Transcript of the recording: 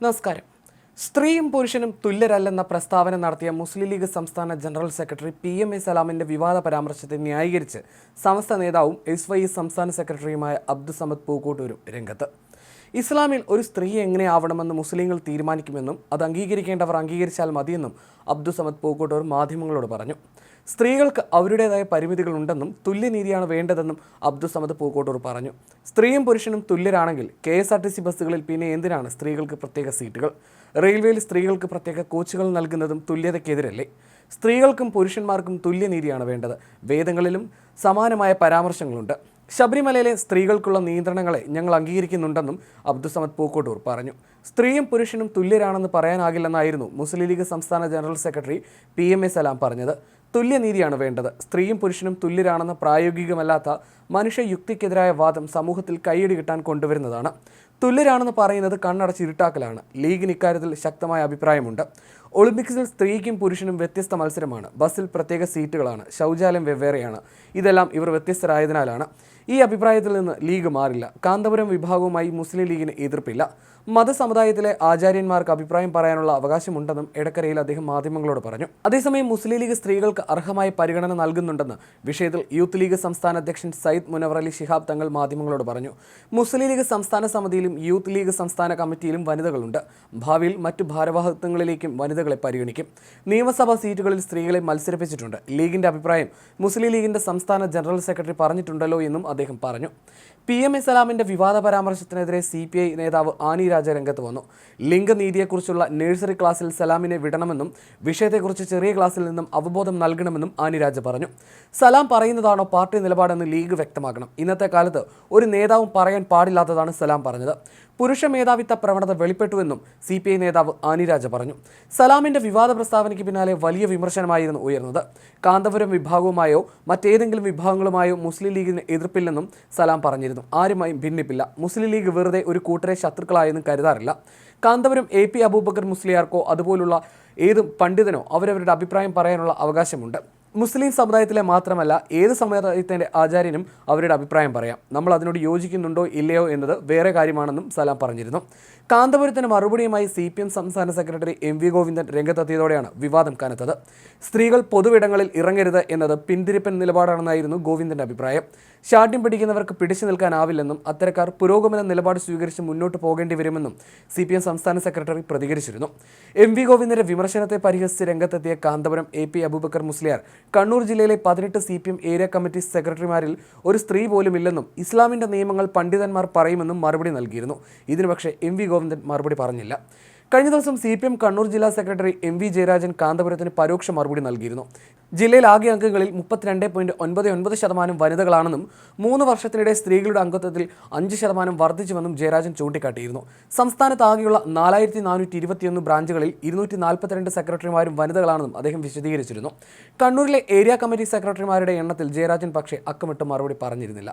നമസ്കാരം. സ്ത്രീയും പുരുഷനും തുല്യരല്ലെന്ന പ്രസ്താവന നടത്തിയ മുസ്ലിം ലീഗ് സംസ്ഥാന general secretary P M A സലാമിന്റെ വിവാദ പരാമർശത്തെ ന്യായീകരിച്ച് സമസ്ത നേതാവും എസ് വൈ എസ് സംസ്ഥാന സെക്രട്ടറിയുമായ അബ്ദുസമദ് പൂക്കോട്ടൂരും രംഗത്ത്. ഇസ്ലാമിൽ ഒരു സ്ത്രീ എങ്ങനെയാവണമെന്ന് മുസ്ലിങ്ങൾ തീരുമാനിക്കുമെന്നും അത് അംഗീകരിക്കേണ്ടവർ അംഗീകരിച്ചാൽ മതിയെന്നും അബ്ദുസമദ് പൂക്കോട്ടൂർ മാധ്യമങ്ങളോട് പറഞ്ഞു. സ്ത്രീകൾക്ക് അവരുടേതായ പരിമിതികളുണ്ടെന്നും തുല്യനീതിയാണ് വേണ്ടതെന്നും അബ്ദുസമദ് പൂക്കോട്ടൂർ പറഞ്ഞു. സ്ത്രീയും പുരുഷനും തുല്യരാണെങ്കിൽ K S R T C ബസ്സുകളിൽ പിന്നെ എന്തിനാണ് സ്ത്രീകൾക്ക് പ്രത്യേക സീറ്റുകൾ? റെയിൽവേയിൽ സ്ത്രീകൾക്ക് പ്രത്യേക കോച്ചുകൾ നൽകുന്നതും തുല്യതയ്ക്കെതിരല്ലേ? സ്ത്രീകൾക്കും പുരുഷന്മാർക്കും തുല്യനീതിയാണ് വേണ്ടത്. വേദങ്ങളിലും സമാനമായ പരാമർശങ്ങളുണ്ട്. ശബരിമലയിലെ സ്ത്രീകൾക്കുള്ള നിയന്ത്രണങ്ങളെ ഞങ്ങൾ അംഗീകരിക്കുന്നുണ്ടെന്നും അബ്ദുസമദ് പൂക്കോട്ടൂർ പറഞ്ഞു. സ്ത്രീയും പുരുഷനും തുല്യരാണെന്ന് പറയാനാകില്ലെന്നായിരുന്നു മുസ്ലിം ലീഗ് സംസ്ഥാന general secretary P M A Salam പറഞ്ഞത്. തുല്യനീതിയാണ് വേണ്ടത്. സ്ത്രീയും പുരുഷനും തുല്യരാണെന്ന പ്രായോഗികമല്ലാത്ത മനുഷ്യ യുക്തിക്കെതിരായ വാദം സമൂഹത്തിൽ കൈയടി കിട്ടാൻ കൊണ്ടുവരുന്നതാണ്. തുല്യരാണെന്ന് പറയുന്നത് കണ്ണടച്ച് ഇരുട്ടാക്കലാണ്. ലീഗിന് ഇക്കാര്യത്തിൽ ശക്തമായ അഭിപ്രായമുണ്ട്. ഒളിമ്പിക്സിൽ സ്ത്രീക്കും പുരുഷനും വ്യത്യസ്ത മത്സരമാണ്. ബസ്സിൽ പ്രത്യേക സീറ്റുകളാണ്. ശൗചാലയം വെവ്വേറെയാണ്. ഇതെല്ലാം ഇവർ വ്യത്യസ്തരായതിനാലാണ്. ഈ അഭിപ്രായത്തിൽ നിന്ന് ലീഗ് മാറില്ല. കാന്തപുരം വിഭാഗവുമായി മുസ്ലിം ലീഗിന് എതിർപ്പില്ല. മതസമുദായത്തിലെ ആചാര്യന്മാർക്ക് അഭിപ്രായം പറയാനുള്ള അവകാശമുണ്ടെന്നും എടക്കരയിൽ അദ്ദേഹം മാധ്യമങ്ങളോട് പറഞ്ഞു. അതേസമയം മുസ്ലിം ലീഗ് സ്ത്രീകൾക്ക് അർഹമായ പരിഗണന നൽകുന്നുണ്ടെന്ന് വിഷയത്തിൽ യൂത്ത് ലീഗ് സംസ്ഥാന അധ്യക്ഷൻ സയ്യിദ് മുനവർ അലി ശിഹാബ് തങ്ങൾ മാധ്യമങ്ങളോട് പറഞ്ഞു. മുസ്ലിം ലീഗ് സംസ്ഥാന സമിതിയിലും യൂത്ത് ലീഗ് സംസ്ഥാന കമ്മിറ്റിയിലും വനിതകളുണ്ട്. ഭാവിയിൽ മറ്റു ഭാരവാഹിത്വങ്ങളിലേക്കും വനിതകളെ പരിഗണിക്കും. നിയമസഭാ സീറ്റുകളിൽ സ്ത്രീകളെ മത്സരിപ്പിച്ചിട്ടുണ്ട്. ലീഗിന്റെ അഭിപ്രായം മുസ്ലിം ലീഗിന്റെ സംസ്ഥാന ജനറൽ സെക്രട്ടറി പറഞ്ഞിട്ടുണ്ടല്ലോ എന്നും അദ്ദേഹം പറഞ്ഞു. പി എം ഇസ്ലാമിന്റെ വിവാദ പരാമർശത്തിനെതിരെ സി പി ഐ നേതാവ് ആനി രാജ രംഗത്ത് വന്നു. ലിംഗനീതിയെക്കുറിച്ചുള്ള നഴ്സറി ക്ലാസ്സിൽ സലാമിനെ വിടണമെന്നും വിഷയത്തെക്കുറിച്ച് ചെറിയ ക്ലാസ്സിൽ നിന്നും അവബോധം നൽകണമെന്നും ആനി രാജ പറഞ്ഞു. സലാം പറയുന്നതാണോ പാർട്ടി നിലപാടെന്ന് ലീഗ് വ്യക്തമാക്കണം. ഇന്നത്തെ കാലത്ത് ഒരു നേതാവും പറയാൻ പാടില്ലാത്തതാണ് സലാം പറഞ്ഞത്. പുരുഷ മേധാവിത്വ പ്രവണത വെളിപ്പെട്ടുവെന്നും സി പി ഐ നേതാവ് ആനിരാജ പറഞ്ഞു. സലാമിന്റെ വിവാദ പ്രസ്താവനയ്ക്ക് പിന്നാലെ വലിയ വിമർശനമായിരുന്നു ഉയർന്നത്. കാന്തപുരം വിഭാഗവുമായോ മറ്റേതെങ്കിലും വിഭാഗങ്ങളുമായോ മുസ്ലിം ലീഗിന് എതിർപ്പില്ലെന്നും സലാം പറഞ്ഞിരുന്നു. ആരുമായും ഭിന്നിപ്പില്ല. മുസ്ലിം ലീഗ് വെറുതെ ഒരു കൂട്ടരെ ശത്രുക്കളായെന്നും കരുതാറില്ല. കാന്തപുരം എ പി അബൂബക്കർ മുസ്ലിയാർക്കോ അതുപോലുള്ള ഏത് പണ്ഡിതനോ അവരവരുടെ അഭിപ്രായം പറയാനുള്ള അവകാശമുണ്ട്. മുസ്ലിം സമുദായത്തിലെ മാത്രമല്ല ഏത് സമുദായത്തിന്റെ ആചാര്യനും അവരുടെ അഭിപ്രായം പറയാം. നമ്മൾ അതിനോട് യോജിക്കുന്നുണ്ടോ ഇല്ലയോ എന്നത് വേറെ കാര്യമാണെന്നും സലാം പറഞ്ഞിരുന്നു. കാന്തപുരത്തിന് മറുപടിയുമായി സി പി എം സംസ്ഥാന സെക്രട്ടറി എം വി ഗോവിന്ദൻ രംഗത്തെത്തിയതോടെയാണ് വിവാദം കനത്തത്. സ്ത്രീകൾ പൊതുവിടങ്ങളിൽ ഇറങ്ങരുത് എന്നത് പിന്തിരിപ്പൻ നിലപാടാണെന്നായിരുന്നു ഗോവിന്ദന്റെ അഭിപ്രായം. ശാഠ്യം പിടിക്കുന്നവർക്ക് പിടിച്ചു നിൽക്കാനാവില്ലെന്നും അത്തരക്കാർ പുരോഗമന നിലപാട് സ്വീകരിച്ച് മുന്നോട്ട് പോകേണ്ടി വരുമെന്നും സി പി എം സംസ്ഥാന സെക്രട്ടറി പ്രതികരിച്ചിരുന്നു. എം വി ഗോവിന്ദന്റെ വിമർശനത്തെ പരിഹസിച്ച് രംഗത്തെത്തിയ കാന്തപുരം എ പി അബൂബക്കർ മുസ്ലിയാർ കണ്ണൂർ ജില്ലയിലെ പതിനെട്ട് C P M area committee സെക്രട്ടറിമാരിൽ ഒരു സ്ത്രീ പോലും ഇല്ലെന്നും ഇസ്ലാമിന്റെ നിയമങ്ങൾ പണ്ഡിതന്മാർ പറയുമെന്നും മറുപടി നൽകിയിരുന്നു. ഇതിനു പക്ഷേ എം വി ഗോവിന്ദൻ മറുപടി പറഞ്ഞില്ല. കഴിഞ്ഞ ദിവസം സി പി എം കണ്ണൂർ ജില്ലാ സെക്രട്ടറി എം വി ജയരാജൻ കാന്തപുരത്തിന് പരോക്ഷ മറുപടി നൽകിയിരുന്നു. ജില്ലയിൽ ആകെ അംഗങ്ങളിൽ മുപ്പത്തിരണ്ട് പോയിന്റ് ഒൻപത് ഒൻപത് ശതമാനം വനിതകളാണെന്നും മൂന്ന് വർഷത്തിനിടെ സ്ത്രീകളുടെ അംഗത്വത്തിൽ അഞ്ച് ശതമാനം വർദ്ധിച്ചുവെന്നും ജയരാജൻ ചൂണ്ടിക്കാട്ടിയിരുന്നു. സംസ്ഥാനത്ത് ആകെയുള്ള നാലായിരത്തി നാനൂറ്റി ഇരുപത്തിയൊന്ന് ബ്രാഞ്ചുകളിൽ ഇരുന്നൂറ്റി നാൽപ്പത്തിരണ്ട് സെക്രട്ടറിമാരും വനിതകളാണെന്നും അദ്ദേഹം വിശദീകരിച്ചിരുന്നു. കണ്ണൂരിലെ ഏരിയ കമ്മിറ്റി സെക്രട്ടറിമാരുടെ എണ്ണത്തിൽ ജയരാജൻ പക്ഷേ അക്കമിട്ട് മറുപടി പറഞ്ഞിരുന്നില്ല.